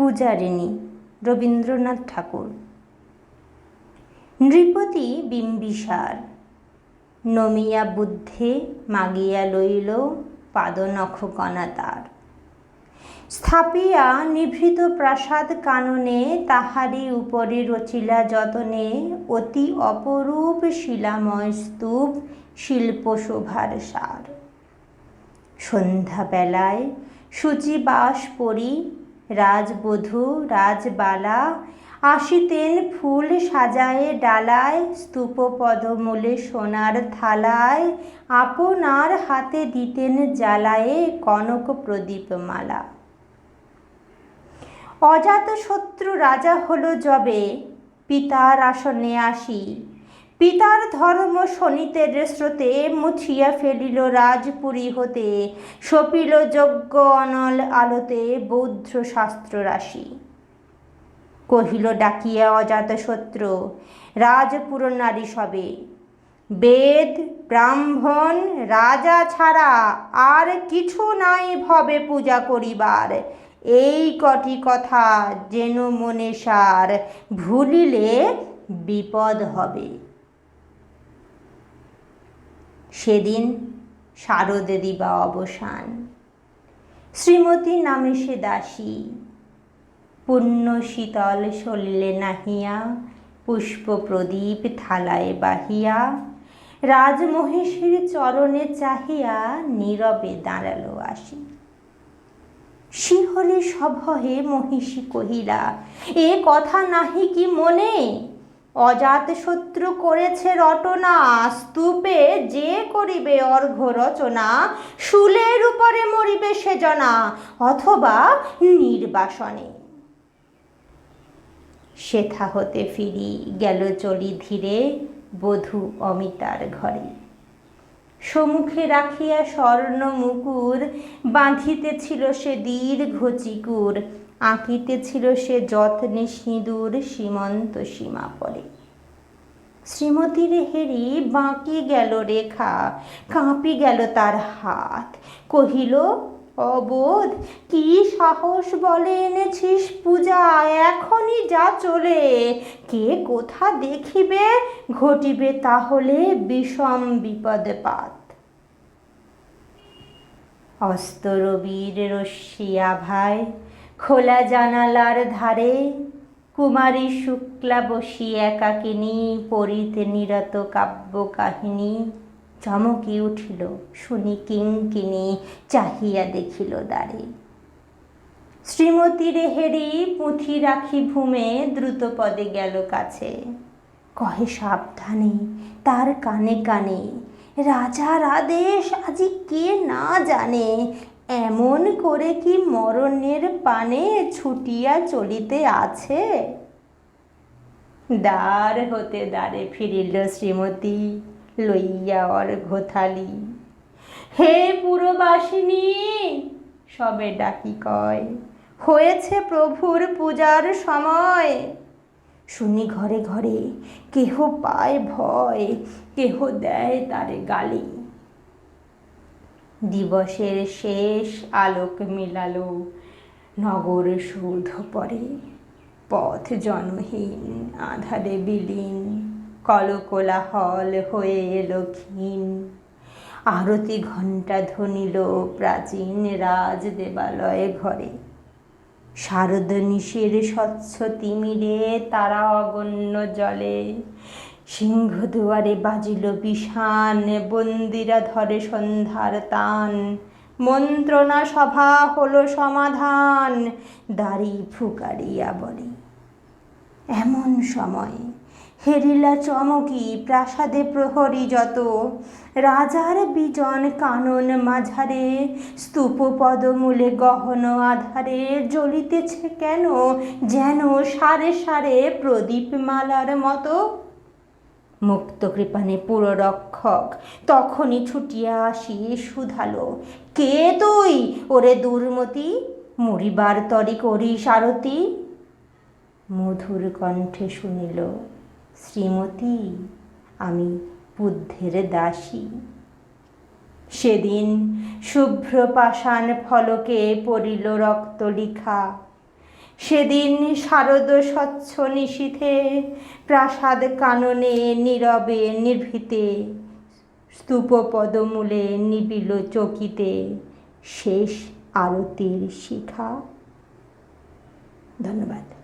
পূজারিণী রবীন্দ্রনাথ ঠাকুর। নৃপতি বিম্বিসার, নমিয়া বুদ্ধে মাগিয়া লইল পাদনখ কণা তার। স্থাপিয়া নিভৃত প্রাসাদ কাননে তাহারি উপরে রচিলা যতনে অতি অপরূপ শিলাময় স্তূপ শিল্প শোভার সার। সন্ধ্যাবেলায় সূচিবাস পরি রাজবধূ, রাজবালা, আসিতেন ফুল সাজায়ে ডালায় স্তূপ পদমূলে সোনার থালায়, আপনার হাতে দিতেন জ্বালায়ে কনক প্রদীপমালা। অজাত শত্রু রাজা হলো যবে, পিতার আসনে আসি। পিতার ধর্ম শনিতের স্রোতে মুছিয়া ফেলিল রাজপুরী হতে, সপিল যজ্ঞ অনল আলোতে বৌদ্ধ শাস্ত্র রাশি। কহিল, ডাকিয়া অজাত শত্রু, রাজপুর নারী সবে। বেদ, ব্রাহ্মণ, রাজা ছাড়া আর কিছু নাই ভবে পূজা করিবার। এই কটি কথা যেন মনে সার, ভুলিলে বিপদ হবে। সেদিন শারদে দিবা অবসান। শ্রীমতী নামে সে দাসী। পুণ্য শীতল সলিলে নাহিয়া, পুষ্প প্রদীপ থালায় বাহিয়া, রাজমহিষীর চরণে চাহিয়া নীরবে দাঁড়াল আসি। শিহরে সভয়ে মহিষী কহিলা, এ কথা নাহি কি মনে? অজাত শত্রু করেছে রটনা, স্তূপে যে করিবে অর্ঘ রচনা, শুলের উপরে মরিবে সেজনা অথবা নির্বাসনে। সেথা হতে ফিরি গেল চলি ধীরে, বধূ অমিতার ঘরে। সমুখে রাখিয়া স্বর্ণ মুকুর, বাঁধিতেছিল সে দীর্ঘ চিকুর আঁকিতেছিল সে যত্নে সিঁদুর সীমন্ত সীমা পরে। শ্রীমতীর হেরি বাঁকি গেল রেখা, কাঁপি গেল তার হাত। কহিল, অবোধ, কি সাহস বলে এনেছিস পূজা? এখনই যা চলে। কে কোথা দেখিবে? ঘটিবে তাহলে বিষম বিপদে পাত। অস্তরবীর রশ্মিয়া ভাই খোলা জানালার ধারে কুমারী শুক্লা বসি একাকিনী পরিতে নিরত কাব্য কাহিনী চমকি উঠিল, শুনি কিঙ্কিনি চাহিয়া দেখিল দ্বারে। শ্রীমতী রেহেরি পুঁথি রাখি ভূমে দ্রুত পদে গেল কাছে। কহে, সাবধানে, তার কানে কানে, রাজার আদেশ আজি কে না জানে এমন করে কি মরণের পানে ছুটিয়া চলিতে আছে? দ্বার হতে দ্বারে ফিরিল শ্রীমতী, লইয়া অর্ঘ্যথালি হে পুরবাসিনী, সবে ডাকি কয়, হয়েছে প্রভুর পূজার সময়। শুনি ঘরে ঘরে কেহ পায় ভয়, কেহ দেয় তারে গালি। দিবসের শেষ আলোক মিলালো নগর সৌধ পরে। পথ জনহীন, আধারে বিলীন, কলকোলাহল হয়ে এলো ক্ষীণ। আরতি ঘণ্টা ধ্বনিল প্রাচীন রাজ দেবালয়ে ঘরে। শারদ নিশের স্বচ্ছ তিমিরে তারা অগণ্য জলে সিংহ দুয়ারে বাজিল বিষান, বন্দিরা ধরে সন্ধ্যার তান। মন্ত্রণা সভা হলো সমাধান, দাড়ি ফুকারিয়া বলে। এমন সময় হেরিলা চমকি, প্রাসাদে প্রহরী যত। রাজার বিজন কানন মাঝারে স্তূপ পদমূলে গহন আধারে। জ্বলিতেছে কেন যেন সারে সারে প্রদীপ মালার মতো। মুক্ত কৃপানে পুররক্ষক তখনই ছুটিয়া আসি শুধালো কে তুই? ওরে দুর্মতি, মরিবার তরি করি সারথি মধুর কণ্ঠে শুনিল, শ্রীমতী, আমি বুদ্ধের দাসী। সেদিন শুভ্র পাষাণ ফলকে পড়িল রক্ত লিখা সেদিন শারদ স্বচ্ছ নিশীথে, প্রাসাদ কাননে, নীরবে, নির্ভীতে স্তূপ পদমূলে নিবিল চকিতে, শেষ আরতির শিখা। ধন্যবাদ।